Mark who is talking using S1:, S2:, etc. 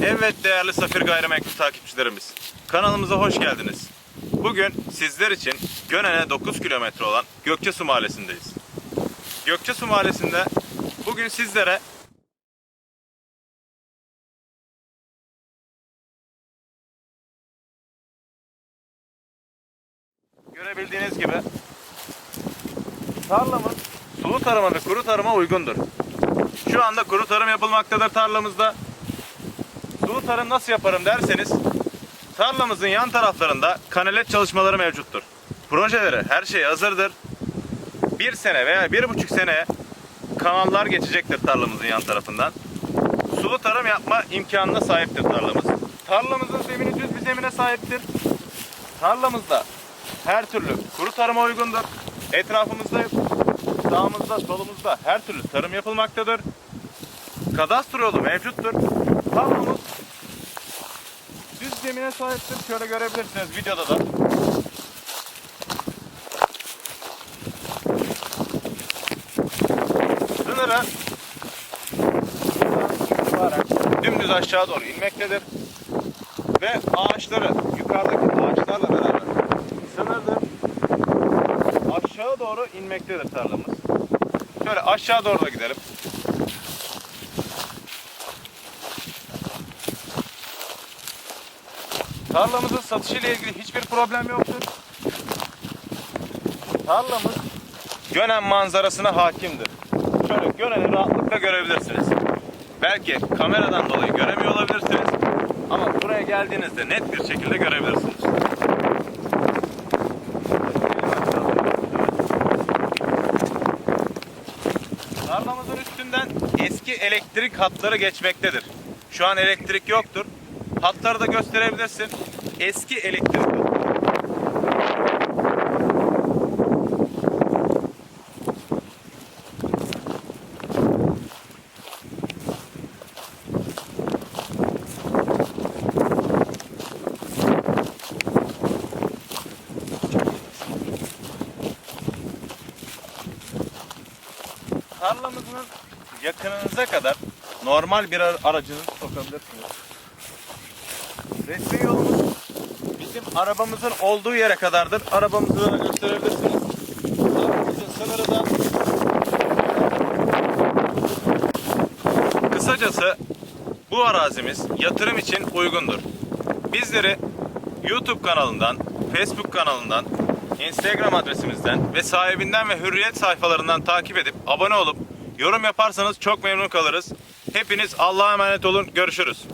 S1: değerli Safir Gayrimenkul takipçilerimiz. Kanalımıza hoş geldiniz. Bugün sizler için Gönen'e 9 kilometre olan Gökçesu Mahallesi'ndeyiz. Gökçesu Mahallesi'nde bugün sizlere görebildiğiniz gibi tarlamız sulu tarıma ve kuru tarıma uygundur. Şu anda kuru tarım yapılmaktadır tarlamızda. Sulu tarım nasıl yaparım derseniz tarlamızın yan taraflarında kanalet çalışmaları mevcuttur. Projeleri her şey hazırdır. Bir sene veya bir buçuk sene kanallar geçecektir tarlamızın yan tarafından. Sulu tarım yapma imkanına sahiptir tarlamız. Tarlamızın zemini düz bir zemine sahiptir. Tarlamızda her türlü kuru tarıma uygundur. Etrafımızda sağımızda solumuzda her türlü tarım yapılmaktadır. Kadastro yolu mevcuttur. Tarlamız düz zemine sahiptir. Şöyle görebilirsiniz videoda da. Sınırı dümdüz aşağı doğru inmektedir. Ve ağaçları yukarıdaki ağaçlarla beraber sınırdır. Aşağı doğru inmektedir tarlamız. Şöyle aşağı doğru da gidelim. Tarlamızın satışıyla ilgili hiçbir problem yoktur. Tarlamız Gönen manzarasına hakimdir. Şöyle Gönen'i rahatlıkla görebilirsiniz. Belki kameradan dolayı göremiyor olabilirsiniz. Ama buraya geldiğinizde net bir şekilde görebilirsiniz. Tarlamızın üstünden eski elektrik hatları geçmektedir. Şu an elektrik yoktur. Hatları da gösterebilirsin. Eski elektrik. Tarlamızın yakınınıza kadar normal bir ara- aracınızı sokabilirsiniz. Resmi yolumuz bizim arabamızın olduğu yere kadardır. Arabamızı da gösterebilirsiniz. Arabamızın sınırı da Kısacası bu arazimiz yatırım için uygundur. Bizleri YouTube kanalından, Facebook kanalından, Instagram adresimizden ve sahibinden ve hürriyet sayfalarından takip edip abone olup yorum yaparsanız çok memnun kalırız. Hepiniz Allah'a emanet olun. Görüşürüz.